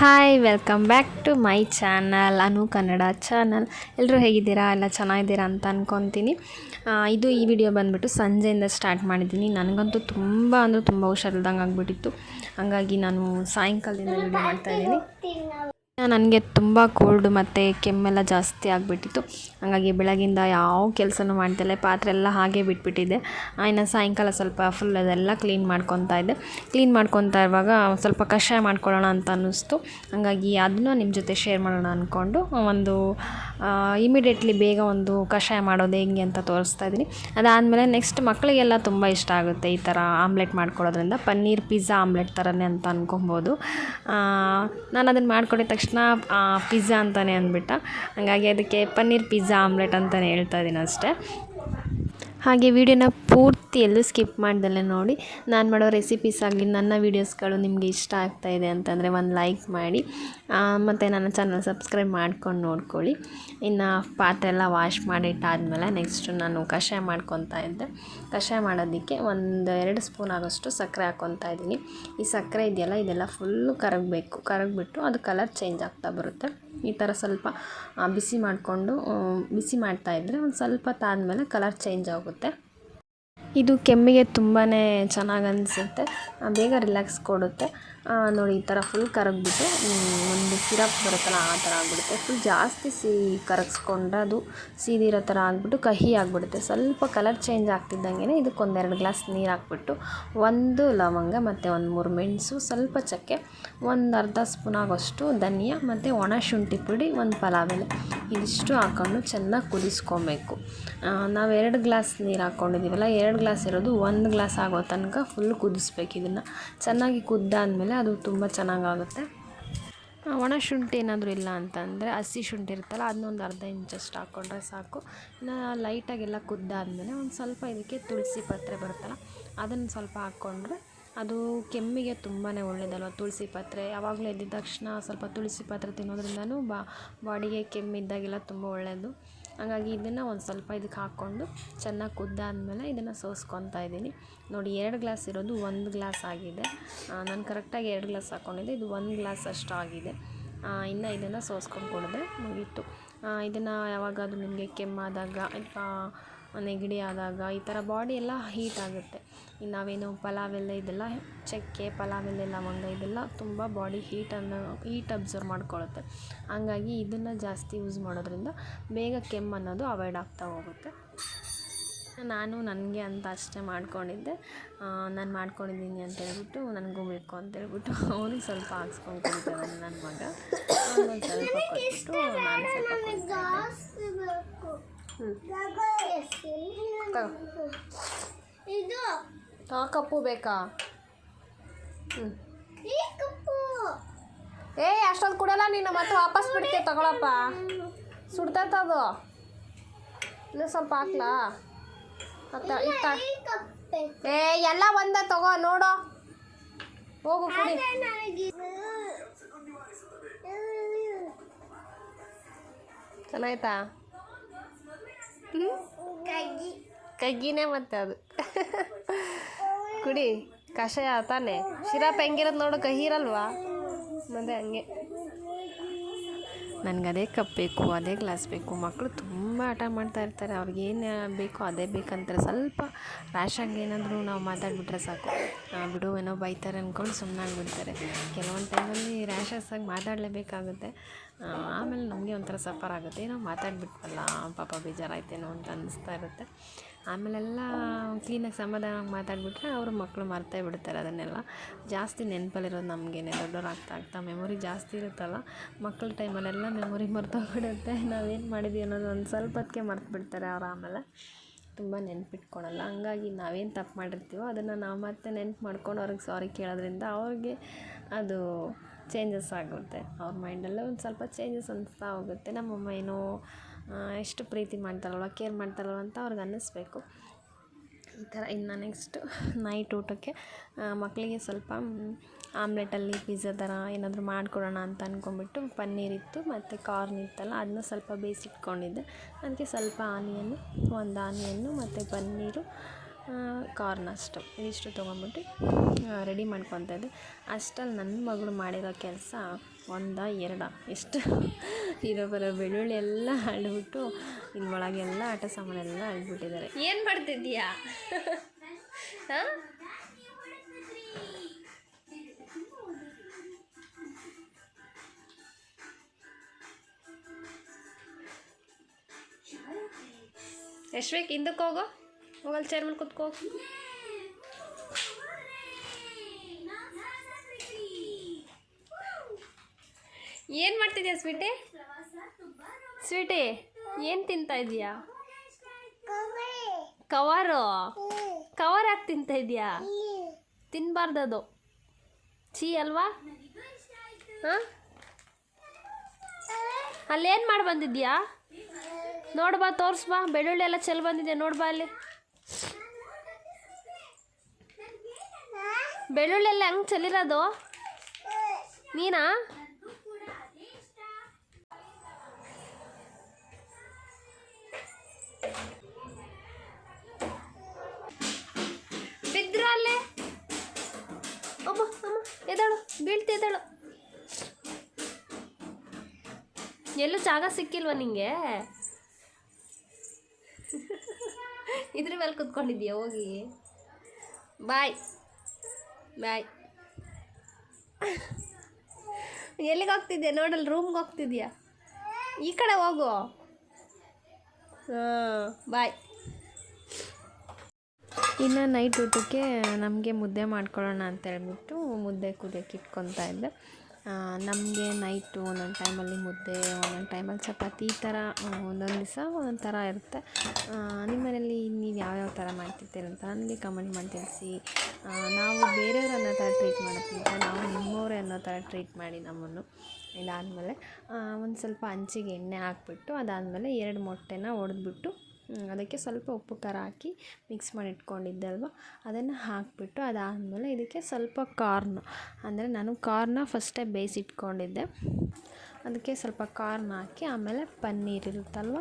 Hi welcome back to my channel Anu Kannada channel ಎಲ್ಲರೂ ಹೇಗಿದ್ದೀರಾ? ಎಲ್ಲ ಚೆನ್ನಾಗಿದ್ದೀರಾ ಅಂತ ಅಂದ್ಕೊತೀನಿ ಇದು ಈ ವಿಡಿಯೋ ಬಂದುಬಿಟ್ಟು ಸಂಜೆಯಿಂದ ಸ್ಟಾರ್ಟ್ ಮಾಡಿದ್ದೀನಿ. ನನಗಂತೂ ತುಂಬ ಅಂದರೆ ತುಂಬ ಹುಷಾರಿಲ್ದಂಗೆ ಆಗಿಬಿಟ್ಟಿತ್ತು. ಹಂಗಾಗಿ ನಾನು ಸಾಯಂಕಾಲದಿಂದ ವಿಡಿಯೋ ಮಾಡ್ತಾಯಿದ್ದೀನಿ ನನಗೆ ತುಂಬ ಕೋಲ್ಡ್ ಮತ್ತು ಕೆಮ್ಮೆಲ್ಲ ಜಾಸ್ತಿ ಆಗಿಬಿಟ್ಟಿತ್ತು. ಹಾಗಾಗಿ ಬೆಳಗಿಂದ ಯಾವ ಕೆಲಸನೂ ಮಾಡ್ತಿಲ್ಲ ಪಾತ್ರೆ ಎಲ್ಲ ಹಾಗೆ ಬಿಟ್ಬಿಟ್ಟಿದ್ದೆ ಇನ್ನು ಸಾಯಂಕಾಲ ಸ್ವಲ್ಪ ಫುಲ್ ಅದೆಲ್ಲ ಕ್ಲೀನ್ ಮಾಡ್ಕೊತಾ ಇದ್ದೆ. ಕ್ಲೀನ್ ಮಾಡ್ಕೊತಾ ಇರುವಾಗ ಸ್ವಲ್ಪ ಕಷಾಯ ಮಾಡ್ಕೊಳ್ಳೋಣ ಅಂತ ಅನ್ನಿಸ್ತು. ಹಾಗಾಗಿ ಅದನ್ನು ನಿಮ್ಮ ಜೊತೆ ಶೇರ್ ಮಾಡೋಣ ಅಂದ್ಕೊಂಡು ಒಂದು ಇಮಿಡಿಯೇಟ್ಲಿ ಬೇಗ ಒಂದು ಕಷಾಯ ಮಾಡೋದು ಹೆಂಗೆ ಅಂತ ತೋರಿಸ್ತಾ ಇದ್ದೀನಿ. ಅದಾದಮೇಲೆ ನೆಕ್ಸ್ಟ್ ಮಕ್ಕಳಿಗೆಲ್ಲ ತುಂಬ ಇಷ್ಟ ಆಗುತ್ತೆ ಈ ಥರ ಆಮ್ಲೆಟ್ ಮಾಡ್ಕೊಳ್ಳೋದ್ರಿಂದ. ಪನ್ನೀರ್, ಪಿಜ್ಜಾ ಆಮ್ಲೆಟ್ ಥರನೇ ಅಂತ ಅಂದ್ಕೊಬೋದು ನಾನು ಅದನ್ನು ಮಾಡ್ಕೊಂಡಿದ್ದ ತಕ್ಷಣ ಪಿಜ್ಜಾ ಅಂತಲೇ ಅಂದ್ಬಿಟ್ಟ. ಹಾಗಾಗಿ ಅದಕ್ಕೆ ಪನ್ನೀರ್ ಪಿಜ್ಜಾ ಆಮ್ಲೆಟ್ ಅಂತಲೇ ಹೇಳ್ತಾ ಇದ್ದೀನಿ ಅಷ್ಟೇ. ಹಾಗೆ ವಿಡಿಯೋನ ಪೂರ್ತಿ ಎಲ್ಲೂ ಸ್ಕಿಪ್ ಮಾಡ್ದಲ್ಲೇ ನೋಡಿ. ನಾನು ಮಾಡೋ ರೆಸಿಪೀಸ್ ಆಗಲಿ ನನ್ನ ವೀಡಿಯೋಸ್ಗಳು ನಿಮಗೆ ಇಷ್ಟ ಆಗ್ತಾ ಇದೆ ಅಂತಂದರೆ ಒಂದು ಲೈಕ್ ಮಾಡಿ. ಮತ್ತು ನನ್ನ ಚಾನಲ್ ಸಬ್ಸ್ಕ್ರೈಬ್ ಮಾಡ್ಕೊಂಡು ನೋಡ್ಕೊಳ್ಳಿ. ಇನ್ನು ಪಾತ್ರೆ ಎಲ್ಲ ವಾಶ್ ಮಾಡಿಟ್ಟಾದಮೇಲೆ ನೆಕ್ಸ್ಟು ನಾನು ಕಷಾಯ ಮಾಡ್ಕೊತಾ ಇದ್ದೆ. ಕಷಾಯ ಮಾಡೋದಕ್ಕೆ ಒಂದು ಎರಡು ಸ್ಪೂನ್ ಆಗೋಷ್ಟು ಸಕ್ಕರೆ ಹಾಕ್ಕೊತಾ ಇದ್ದೀನಿ. ಈ ಸಕ್ಕರೆ ಇದೆಯಲ್ಲ, ಇದೆಲ್ಲ ಫುಲ್ಲು ಕರಗಬೇಕು. ಕರಗಿಬಿಟ್ಟು ಅದು ಕಲರ್ ಚೇಂಜ್ ಆಗ್ತಾ ಬರುತ್ತೆ. ಈ ಥರ ಸ್ವಲ್ಪ ಬಿಸಿ ಮಾಡಿಕೊಂಡು ಬಿಸಿ ಮಾಡ್ತಾಯಿದ್ರೆ ಒಂದು ಸ್ವಲ್ಪ ತಾದ್ಮೇಲೆ ಕಲರ್ ಚೇಂಜ್ ಆಗುತ್ತೆ. ಇದು ಕೆಮ್ಮಿಗೆ ತುಂಬಾ ಚೆನ್ನಾಗಿ ಅನಿಸುತ್ತೆ. ಬೇಗ ರಿಲ್ಯಾಕ್ಸ್ ಕೊಡುತ್ತೆ. ನೋಡಿ, ಈ ಥರ ಫುಲ್ ಕರಗಿಬಿಟ್ಟು ಒಂದು ಸಿರಪ್ ಬರುತ್ತಲ್ಲ, ಆ ಥರ ಆಗಿಬಿಡುತ್ತೆ. ಫುಲ್ ಜಾಸ್ತಿ ಸಿಹಿ ಕರಗಿಸ್ಕೊಂಡ್ರೆ ಅದು ಸೀದಿರೋ ಥರ ಆಗಿಬಿಟ್ಟು ಕಹಿ ಆಗಿಬಿಡುತ್ತೆ. ಸ್ವಲ್ಪ ಕಲರ್ ಚೇಂಜ್ ಆಗ್ತಿದ್ದಂಗೆ ಇದಕ್ಕೆ ಒಂದೆರಡು ಗ್ಲಾಸ್ ನೀರು ಹಾಕ್ಬಿಟ್ಟು, ಒಂದು ಲವಂಗ ಮತ್ತು ಒಂದು ಮೂರು ಮೆಣಸು, ಸ್ವಲ್ಪ ಚಕ್ಕೆ, ಒಂದು ಅರ್ಧ ಸ್ಪೂನ್ ಆಗೋಷ್ಟು ಧನಿಯಾ ಮತ್ತು ಒಣ ಶುಂಠಿ ಪುಡಿ, ಒಂದು ಪಲಾವ್ ಎಲೆ ಇದಿಷ್ಟು ಹಾಕ್ಕೊಂಡು ಚೆನ್ನಾಗಿ ಕುದಿಸ್ಕೊಬೇಕು. ನಾವು ಎರಡು ಗ್ಲಾಸ್ ನೀರು ಹಾಕ್ಕೊಂಡಿದ್ದೀವಲ್ಲ ಎರಡು ಗ್ಲಾಸ್ ಇರೋದು ಒಂದು ಗ್ಲಾಸ್ ಆಗೋ ತನಕ ಫುಲ್ ಕುದಿಸ್ಬೇಕು ಇದನ್ನು. ಚೆನ್ನಾಗಿ ಕುದ್ದಾದಮೇಲೆ ಅದು ತುಂಬ ಚೆನ್ನಾಗಾಗುತ್ತೆ. ಒಣ ಶುಂಠಿ ಏನಾದರೂ ಇಲ್ಲ ಅಂತಂದರೆ ಹಸಿ ಶುಂಠಿ ಇರುತ್ತಲ್ಲ, ಅದನ್ನೊಂದು ಅರ್ಧ ಇಂಚಷ್ಟು ಹಾಕ್ಕೊಂಡ್ರೆ ಸಾಕು. ಇನ್ನು ಲೈಟಾಗೆಲ್ಲ ಕುದ್ದಾದಮೇಲೆ ಒಂದು ಸ್ವಲ್ಪ ಇದಕ್ಕೆ ತುಳಸಿ ಪತ್ರೆ ಬರುತ್ತಲ್ಲ, ಅದನ್ನು ಸ್ವಲ್ಪ ಹಾಕ್ಕೊಂಡ್ರೆ ಅದು ಕೆಮ್ಮಿಗೆ ತುಂಬಾ ಒಳ್ಳೆಯದಲ್ವ ತುಳಸಿ ಪತ್ರೆ. ಯಾವಾಗಲೂ ಎದ್ದಿದ ತಕ್ಷಣ ಸ್ವಲ್ಪ ತುಳಸಿ ಪತ್ರೆ ತಿನ್ನೋದ್ರಿಂದನೂ ಬಾಡಿಗೆ ಕೆಮ್ಮಿದ್ದಾಗೆಲ್ಲ ತುಂಬ ಒಳ್ಳೆಯದು ಹಾಗಾಗಿ ಇದನ್ನು ಒಂದು ಸ್ವಲ್ಪ ಇದಕ್ಕೆ ಹಾಕ್ಕೊಂಡು ಚೆನ್ನಾಗಿ ಕುದ್ದಾದಮೇಲೆ ಇದನ್ನು ಸೋಸ್ಕೊತಾ ಇದ್ದೀನಿ. ನೋಡಿ, ಎರಡು ಗ್ಲಾಸ್ ಇರೋದು ಒಂದು ಗ್ಲಾಸ್ ಆಗಿದೆ. ನಾನು ಕರೆಕ್ಟಾಗಿ ಎರಡು ಗ್ಲಾಸ್ ಹಾಕ್ಕೊಂಡಿದ್ದೆ ಇದು ಒಂದು ಗ್ಲಾಸ್ ಅಷ್ಟು ಆಗಿದೆ. ಇನ್ನು ಇದನ್ನು ಸೋಸ್ಕೊಂಡು ಕುಡಿದ್ರೆ ಮುಗೀತು. ಇದನ್ನು ಯಾವಾಗಾದರೂ ನಿಮಗೆ ಕೆಮ್ಮಾದಾಗ ಅಥವಾ ನೆಗಡಿ ಆದಾಗ ಈ ಥರ ಬಾಡಿ ಎಲ್ಲ ಹೀಟ್ ಆಗುತ್ತೆ. ಇನ್ನು ನಾವೇನು ಪಲಾವ್ ಎಲ್ಲ ಇದೆಲ್ಲ, ಚಕ್ಕೆ, ಪಲಾವ್ ಎಲೆ ಲವಂಗ ಇದೆಲ್ಲ ತುಂಬ ಬಾಡಿ ಹೀಟನ್ನು ಹೀಟ್ ಅಬ್ಸರ್ವ್ ಮಾಡ್ಕೊಳ್ಳುತ್ತೆ. ಹಂಗಾಗಿ ಇದನ್ನು ಜಾಸ್ತಿ ಯೂಸ್ ಮಾಡೋದ್ರಿಂದ ಬೇಗ ಕೆಮ್ಮು ಅನ್ನೋದು ಅವಾಯ್ಡ್ ಆಗ್ತಾ ಹೋಗುತ್ತೆ. ನಾನು ನನಗೆ ಅಂತ ಅಷ್ಟೇ ಮಾಡ್ಕೊಂಡಿದ್ದೆ. ನಾನು ಮಾಡ್ಕೊಂಡಿದ್ದೀನಿ ಅಂತ ಹೇಳ್ಬಿಟ್ಟು ನನಗೂ ಬೇಕು ಅಂತ ಹೇಳ್ಬಿಟ್ಟು ಅವನಿಗೆ ಸ್ವಲ್ಪ ಹಾಕ್ಸ್ಕೊಂಡು ಕುಡಿತಾನೆ ನನ್ನ ಮಗ. ಸ್ವಲ್ಪ ನಾನು ಸ್ವಲ್ಪ. ಇದು. ಆ ಕಪ್ಪು ಬೇಕಾ? ಹ್ಞೂ ಏ ಅಷ್ಟೊಂದು ಕೊಡಲ್ಲ ನೀನು ಮತ್ತೆ ವಾಪಸ್ ಬಿಡ್ತೀವಿ ತಗೊಳಪ್ಪ. ಸುಡ್ತೈತದು ಇನ್ನೂ ಸ್ವಲ್ಪ ಹಾಕ್ಲಾ? ಮತ್ತೆ ಇತ್ತ ಏ ಎಲ್ಲ ಒಂದೇ ತಗೋ ನೋಡು. ಹೋಗು ಕುಡಿ. ಚೆನ್ನಾಯ್ತಾ ಹ್ಞೂ ಕೈ ಕಗ್ಗಿನೇ ಮತ್ತೆ ಅದು. ಕುಡಿ, ಕಷಾಯ ತಾನೆ? ಶಿರಾಪ್ ಹೆಂಗಿರೋದು ನೋಡು ಕಹಿರಲ್ವಾ ಮತ್ತೆ ಹಂಗೆ. ನನಗೆ ಅದೇ ಕಪ್ ಬೇಕು, ಅದೇ ಗ್ಲಾಸ್ ಬೇಕು. ಮಕ್ಕಳು ತುಂಬ ಆಟ ಮಾಡ್ತಾ ಇರ್ತಾರೆ. ಅವ್ರಿಗೆ ಏನು ಬೇಕೋ ಅದೇ ಬೇಕಂತಾರೆ. ಸ್ವಲ್ಪ ರ್ಯಾಶಾಗಿ ಏನಾದರೂ ನಾವು ಮಾತಾಡಿಬಿಟ್ರೆ ಸಾಕು. ಬಿಡು, ಏನೋ ಬೈತಾರೆ ಅಂದ್ಕೊಂಡು ಸುಮ್ಮನೆ ಆಗಿಬಿಡ್ತಾರೆ. ಕೆಲವೊಂದು ಟೈಮಲ್ಲಿ ರ್ಯಾಷಸ್ ಆಗಿ ಮಾತಾಡಲೇಬೇಕಾಗುತ್ತೆ. ಆಮೇಲೆ ನಮಗೆ ಒಂಥರ ಸಫರ್ ಆಗುತ್ತೆ. ಏನೋ ಮಾತಾಡಿಬಿಟ್ವಲ್ಲ, ಪಾಪ ಬೇಜಾರಾಯ್ತೇನೋ ಅಂತ ಅನ್ನಿಸ್ತಾ ಇರುತ್ತೆ. ಆಮೇಲೆಲ್ಲ ಕ್ಲೀನಾಗಿ ಸಮಾಧಾನವಾಗಿ ಮಾತಾಡಿಬಿಟ್ರೆ ಅವರು ಮಕ್ಕಳು ಮರ್ತೇ ಬಿಡ್ತಾರೆ ಅದನ್ನೆಲ್ಲ. ಜಾಸ್ತಿ ನೆನಪಲ್ಲಿರೋದು ನಮಗೇನೆ ದೊಡ್ಡವ್ರು ಆಗ್ತಾ ಮೆಮೊರಿ ಜಾಸ್ತಿ ಇರುತ್ತಲ್ಲ ಮಕ್ಕಳ ಟೈಮಲ್ಲೆಲ್ಲ ಮೆಮೊರಿ ಮರ್ತೋಗ್ಬಿಡುತ್ತೆ. ನಾವೇನು ಮಾಡಿದ್ವಿ ಅನ್ನೋದು ಒಂದು ಸ್ವಲ್ಪ ಹೊತ್ತಿಗೆ ಮರ್ತು ಬಿಡ್ತಾರೆ ಅವ್ರು ಆಮೇಲೆ. ತುಂಬ ನೆನಪಿಟ್ಕೊಳಲ್ಲ ಹಂಗಾಗಿ ನಾವೇನು ತಪ್ಪು ಮಾಡಿರ್ತೀವೋ ಅದನ್ನು ನಾವು ಮತ್ತೆ ನೆನ್ಪು ಮಾಡ್ಕೊಂಡು ಅವ್ರಿಗೆ ಸಾರಿ ಕೇಳೋದ್ರಿಂದ ಅವ್ರಿಗೆ ಅದು ಚೇಂಜಸ್ ಆಗುತ್ತೆ. ಅವ್ರ ಮೈಂಡಲ್ಲೇ ಒಂದು ಸ್ವಲ್ಪ ಚೇಂಜಸ್ ಅನಿಸ್ತಾ ಹೋಗುತ್ತೆ. ನಮ್ಮಮ್ಮ ಏನೋ ಆ, ಎಷ್ಟು ಪ್ರೀತಿ ಮಾಡ್ತಾರಲ್ವ, ಕೇರ್ ಮಾಡ್ತಾರಲ್ವ ಅಂತ ಅವ್ರಿಗೆ ಅನ್ನಿಸ್ಬೇಕು. ಈ ಥರ ಇನ್ನು ನೆಕ್ಸ್ಟು ನೈಟ್ ಊಟಕ್ಕೆ ಮಕ್ಕಳಿಗೆ ಸ್ವಲ್ಪ ಆಮ್ಲೆಟಲ್ಲಿ, ಪಿಜ್ಜಾ ಥರ ಏನಾದರೂ ಮಾಡಿಕೊಡೋಣ ಅಂತ ಅಂದ್ಕೊಂಬಿಟ್ಟು ಪನ್ನೀರ್ ಇತ್ತು, ಮತ್ತು ಕಾರ್ನ್ ಇತ್ತಲ್ಲ, ಅದನ್ನ ಸ್ವಲ್ಪ ಬೇಯಿಸಿಟ್ಕೊಂಡಿದ್ದೆ. ಅದಕ್ಕೆ ಸ್ವಲ್ಪ ಆನಿಯನ್ನು, ಒಂದು ಆನಿಯನ್ನು ಮತ್ತು ಪನ್ನೀರು ಕಾರ್ನ್ ಅಷ್ಟು. ಇದಿಷ್ಟು ತೊಗೊಂಬಿಟ್ಟು ರೆಡಿ ಮಾಡ್ಕೊತಾ ಇದ್ದೆ. ಅಷ್ಟಲ್ಲಿ ನನ್ನ ಮಗಳು ಮಾಡಿರೋ ಕೆಲಸ ಒಂದ ಎರಡ, ಎಷ್ಟು ಇರೋ ಬರೋ ಬೆಳ್ಳುಳ್ಳಿ ಎಲ್ಲ ಅಳ್ಬಿಟ್ಟು ಇನ್ನು ಒಳಗೆಲ್ಲ ಆಟ ಸಾಮಾನೆಲ್ಲ ಅಳ್ಬಿಟ್ಟಿದ್ದಾರೆ. ಏನು ಮಾಡ್ತಿದ್ದೀಯಾ? ಹಾಂ? ಬೇಕು ಹಿಂದಕ್ಕೆ ಹೋಗೋ. ಹೋಗಲ್ಲಿ ಚೇರ್ ಮೇಲೆ ಕುತ್ಕೋ. ಏನು ಮಾಡ್ತಿದ್ಯಾ ಸ್ವೀಟಿ? ಸ್ವೀಟಿ, ಏನು ತಿಂತಾ ಇದೀಯಾ? ಕವರು. ಕವರ್ ಯಾಕೆ ತಿಂತ ಇದೀಯಾ? ತಿನ್ನಬಾರ್ದದು ಚೀ ಅಲ್ವಾ? ಹಾಂ? ಅಲ್ಲೇನು ಮಾಡಿ ಬಂದಿದ್ಯಾ? ನೋಡ್ಬಾ ತೋರಿಸ್ಬಾ ಬೆಳ್ಳುಳ್ಳಿ ಎಲ್ಲ ಚೆಲ್ ಬಂದಿದೆ ನೋಡ್ಬಾ ಅಲ್ಲಿ. ಬೆಳ್ಳುಳ್ಳಿ ಎಲ್ಲ ಹೆಂಗೆ ಚೆಲ್ಲಿರೋದು ನೀನಾ? ಅಮ್ಮ ಬೀಳ್ತಿದ್ದಾಳು ಎಲ್ಲೂ ಜಾಗ ಸಿಕ್ಕಿಲ್ವ ನಿಂಗೆ? ಇದ್ರ ಮೇಲೆ ಕುತ್ಕೊಂಡಿದ್ಯಾ ಹೋಗಿ. ಬಾಯ್. ಬಾಯ್. ಎಲ್ಲಿಗೆ ಹೋಗ್ತಿದ್ಯಾ? ನೋಡಲ್ ರೂಮ್ಗೆ ಹೋಗ್ತಿದ್ಯಾ? ಈ ಕಡೆ ಹೋಗು. ಹಾಂ ಬಾಯ್. ಇನ್ನು ನೈಟ್ ಊಟಕ್ಕೆ ನಮಗೆ ಮುದ್ದೆ ಮಾಡ್ಕೊಳ್ಳೋಣ ಅಂತ ಹೇಳ್ಬಿಟ್ಟು ಮುದ್ದೆ ಕುದಿಯೋಕೆ ಇಟ್ಕೊತಾ ಇದ್ದೆ. ನಮಗೆ ನೈಟು ಒಂದೊಂದು ಟೈಮಲ್ಲಿ ಮುದ್ದೆ ಒಂದೊಂದು ಟೈಮಲ್ಲಿ ಚಪಾತಿ ಈ ಥರ ಒಂದೊಂದು ದಿವಸ ಒಂದೊಂದು ಥರ ಇರುತ್ತೆ. ನಿಮ್ಮ ಮನೇಲಿ ನೀವು ಯಾವ್ಯಾವ ಥರ ಮಾಡ್ತಿರ್ತೀರ ಅಂತ ನನಗೆ ಕಮೆಂಟ್ ಮಾಡಿ ತಿಳಿಸಿ. ನಾವು ಬೇರೆಯವ್ರು ಅನ್ನೋ ಥರ ಟ್ರೀಟ್ ಮಾಡೋಕ್ಕಿಂತ ನಾವು ನಿಮ್ಮವರೇ ಅನ್ನೋ ಥರ ಟ್ರೀಟ್ ಮಾಡಿ ನಮ್ಮನ್ನು. ಇದಾದಮೇಲೆ ಒಂದು ಸ್ವಲ್ಪ ಹಂಚಿಗೆ ಎಣ್ಣೆ ಹಾಕ್ಬಿಟ್ಟು ಅದಾದಮೇಲೆ ಎರಡು ಮೊಟ್ಟೆನ ಒಡೆದ್ಬಿಟ್ಟು ಹ್ಮ್, ಅದಕ್ಕೆ ಸ್ವಲ್ಪ ಉಪ್ಪು ಖಾರ ಹಾಕಿ ಮಿಕ್ಸ್ ಮಾಡಿ ಇಟ್ಕೊಂಡಿದ್ದೆ ಅಲ್ವಾ ಅದನ್ನು ಹಾಕಿಬಿಟ್ಟು ಅದಾದಮೇಲೆ ಇದಕ್ಕೆ ಸ್ವಲ್ಪ ಕಾರ್ನ್. ಅಂದರೆ ನಾನು ಕಾರ್ನ ಫಸ್ಟೇ ಬೇಯಿಸಿಟ್ಕೊಂಡಿದ್ದೆ. ಅದಕ್ಕೆ ಸ್ವಲ್ಪ ಕಾರ್ನ್ ಹಾಕಿ ಆಮೇಲೆ ಪನ್ನೀರ್ ಇರುತ್ತಲ್ವ?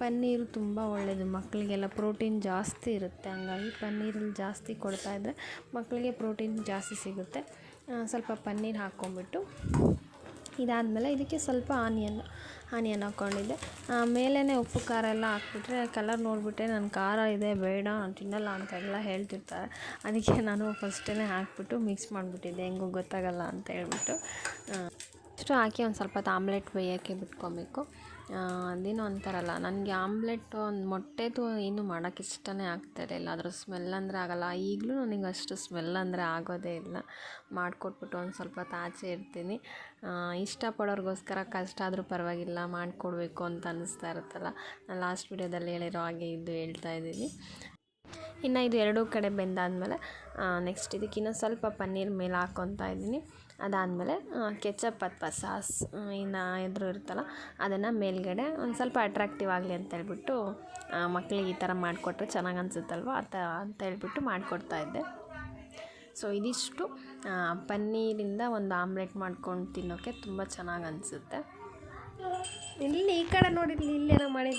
ಪನ್ನೀರು ತುಂಬ ಒಳ್ಳೆಯದು ಮಕ್ಕಳಿಗೆಲ್ಲ ಪ್ರೋಟೀನ್ ಜಾಸ್ತಿ ಇರುತ್ತೆ, ಹಂಗಾಗಿ ಪನ್ನೀರಲ್ಲಿ ಜಾಸ್ತಿ ಕೊಡ್ತಾಯಿದ್ರೆ ಮಕ್ಕಳಿಗೆ ಪ್ರೋಟೀನ್ ಜಾಸ್ತಿ ಸಿಗುತ್ತೆ. ಸ್ವಲ್ಪ ಪನ್ನೀರ್ ಹಾಕ್ಕೊಂಬಿಟ್ಟು ಇದಾದಮೇಲೆ ಇದಕ್ಕೆ ಸ್ವಲ್ಪ ಆನಿಯನ್ ಆನಿಯನ್ ಹಾಕ್ಕೊಂಡಿದ್ದೆ. ಮೇಲೇ ಉಪ್ಪು, ಖಾರ ಎಲ್ಲ ಹಾಕ್ಬಿಟ್ರೆ ಕಲರ್ ನೋಡಿಬಿಟ್ಟೆ. ನನ್ನ ಖಾರ ಇದೆ, ಬೇಡ, ನಾನು ತಿನ್ನಲ್ಲ ಅಂತೆಲ್ಲ ಹೇಳ್ತಿರ್ತಾರೆ. ಅದಕ್ಕೆ ನಾನು ಫಸ್ಟೇ ಹಾಕ್ಬಿಟ್ಟು ಮಿಕ್ಸ್ ಮಾಡಿಬಿಟ್ಟಿದ್ದೆ. ಹೆಂಗೂ ಗೊತ್ತಾಗಲ್ಲ ಅಂತ ಹೇಳ್ಬಿಟ್ಟು. ಇಷ್ಟು ಹಾಕಿ ಒಂದು ಸ್ವಲ್ಪ ಆಮ್ಲೆಟ್ ಬೇಯೋಕ್ಕೆ ಬಿಟ್ಕೊಬೇಕು. ಅದೇನೋ ಅಂತಾರಲ್ಲ, ನನಗೆ ಆಮ್ಲೆಟ್ ಒಂದು ಮೊಟ್ಟೆದು ಏನು ಮಾಡೋಕ್ಕೆ ಇಷ್ಟನೇ ಆಗ್ತಾಯಿರಲಿಲ್ಲ ಅದ್ರ ಸ್ಮೆಲ್ ಅಂದರೆ ಆಗಲ್ಲ. ಈಗಲೂ ನನಗೆ ಅಷ್ಟು ಸ್ಮೆಲ್ ಅಂದರೆ ಆಗೋದೇ ಇಲ್ಲ. ಮಾಡಿಕೊಟ್ಬಿಟ್ಟು ಒಂದು ಸ್ವಲ್ಪ ತಾಚೆ ಇರ್ತೀನಿ. ಇಷ್ಟಪಡೋರಿಗೋಸ್ಕರ ಕಷ್ಟ ಆದರೂ ಪರವಾಗಿಲ್ಲ, ಮಾಡಿಕೊಡ್ಬೇಕು ಅಂತ ಅನ್ನಿಸ್ತಾ ಇರುತ್ತಲ್ಲ. ನಾನು ಲಾಸ್ಟ್ ವೀಡಿಯೋದಲ್ಲಿ ಹೇಳಿರೋ ಹಾಗೆ ಇದು ಹೇಳ್ತಾ ಇದ್ದೀನಿ. ಇನ್ನು ಇದು ಎರಡೂ ಕಡೆ ಬೆಂದಾದಮೇಲೆ ನೆಕ್ಸ್ಟ್ ಇದಕ್ಕಿನ್ನೂ ಸ್ವಲ್ಪ ಪನ್ನೀರ್ ಮೇಲೆ ಹಾಕ್ಕೊತಾ ಇದ್ದೀನಿ. ಅದಾದಮೇಲೆ ಕೆಚಪ್ ಅಥವಾ ಸಾಸ್ ಇನ್ನು ಎದುರು ಇರುತ್ತಲ್ಲ ಅದನ್ನು ಮೇಲ್ಗಡೆ ಒಂದು ಸ್ವಲ್ಪ ಅಟ್ರಾಕ್ಟಿವ್ ಆಗಲಿ ಅಂತ ಹೇಳ್ಬಿಟ್ಟು ಮಕ್ಕಳಿಗೆ ಈ ಥರ ಮಾಡಿಕೊಟ್ರೆ ಚೆನ್ನಾಗಿ ಅನಿಸುತ್ತಲ್ವ? ಆ ಥರ ಅಂತ ಹೇಳ್ಬಿಟ್ಟು ಮಾಡಿಕೊಡ್ತಾ ಇದ್ದೆ. ಸೊ ಇದಿಷ್ಟು ಪನ್ನೀರಿಂದ ಒಂದು ಆಮ್ಲೆಟ್ ಮಾಡ್ಕೊಂಡು ತಿನ್ನೋಕ್ಕೆ ತುಂಬ ಚೆನ್ನಾಗಿ ಅನಿಸುತ್ತೆ. ಇಲ್ಲಿ ಈ ಕಡೆ ನೋಡಿರ್ಲಿ ಇಲ್ಲೇನೋ ಮಾಡಿ.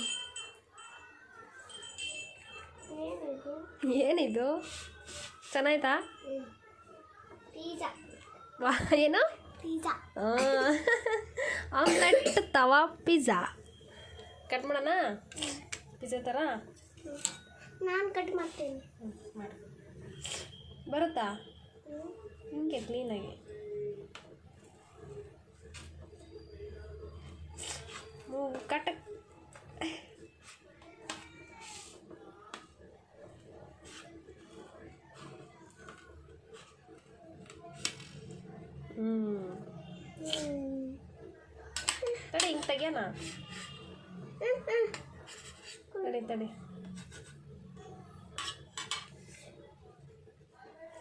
ಏನಿದು? ಚೆನ್ನಾಯ್ತಾ? ಏನು? Omelette tawa pizza. ಕಟ್ ಮಾಡೋಣ? ಪಿಜ್ಜಾ ಥರ ನಾನು ಕಟ್ ಮಾಡ್ತೀನಿ. ಮಾಡು. ಬರುತ್ತಾ? ಹಿಂಗೆ ಕ್ಲೀನಾಗಿ ಕಟ್ ಹ್ಞೂ ತಡಿ ಹಿಂಗೆ ತೆಗಿಯೋಣ ತಡಿ ತಡಿ.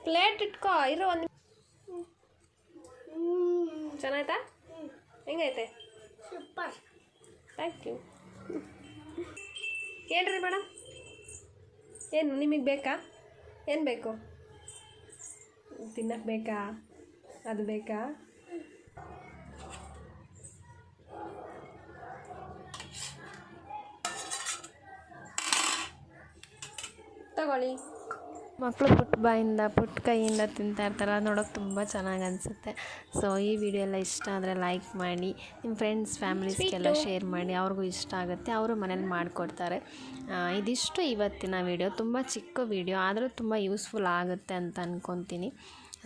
ಪ್ಲೇಟ್ ಇಟ್ಕೋ ಇರೋ ಒಂದು ಚೆನ್ನಾಯ್ತಾ? ಹೆಂಗೈತೆ? ಸೂಪರ್. ಥ್ಯಾಂಕ್ ಯು ಹೇಳ್ರಿ ಮೇಡಮ್ ಏನು ನಿಮಗೆ ಬೇಕಾ? ಏನು ಬೇಕು? ತಿನ್ನಕ್ಕೆ ಬೇಕಾ? ಅದು ಬೇಕಾ? ತಗೊಳ್ಳಿ. ಮಕ್ಕಳು ಪುಟ್ ಬಾಯಿಂದ ಪುಟ್ ಕೈಯಿಂದ ತಿಂತಾ ಇರ್ತಾರಲ್ಲ ನೋಡೋಕೆ ತುಂಬ ಚೆನ್ನಾಗಿ ಅನಿಸುತ್ತೆ. ಸೊ ಈ ವಿಡಿಯೋ ಎಲ್ಲ ಇಷ್ಟ ಆದರೆ ಲೈಕ್ ಮಾಡಿ ನಿಮ್ಮ ಫ್ರೆಂಡ್ಸ್ ಫ್ಯಾಮಿಲೀಸ್ಗೆಲ್ಲ ಶೇರ್ ಮಾಡಿ ಅವ್ರಿಗೂ ಇಷ್ಟ ಆಗುತ್ತೆ ಅವರು ಮನೇಲಿ ಮಾಡಿಕೊಡ್ತಾರೆ. ಇದಿಷ್ಟು ಇವತ್ತಿನ ವಿಡಿಯೋ ತುಂಬ ಚಿಕ್ಕ ವಿಡಿಯೋ ಆದರೂ ತುಂಬ ಯೂಸ್ಫುಲ್ ಆಗುತ್ತೆ ಅಂತ ಅಂದ್ಕೊತೀನಿ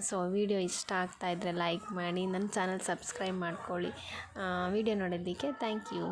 ಸೊ ವಿಡಿಯೋ ಇಷ್ಟ ಆಗ್ತಾ ಇದ್ದರೆ ಲೈಕ್ ಮಾಡಿ ನನ್ನ ಚಾನಲ್ ಸಬ್ಸ್ಕ್ರೈಬ್ ಮಾಡ್ಕೊಳ್ಳಿ. ವಿಡಿಯೋ ನೋಡೋದಕ್ಕೆ ಥ್ಯಾಂಕ್ ಯು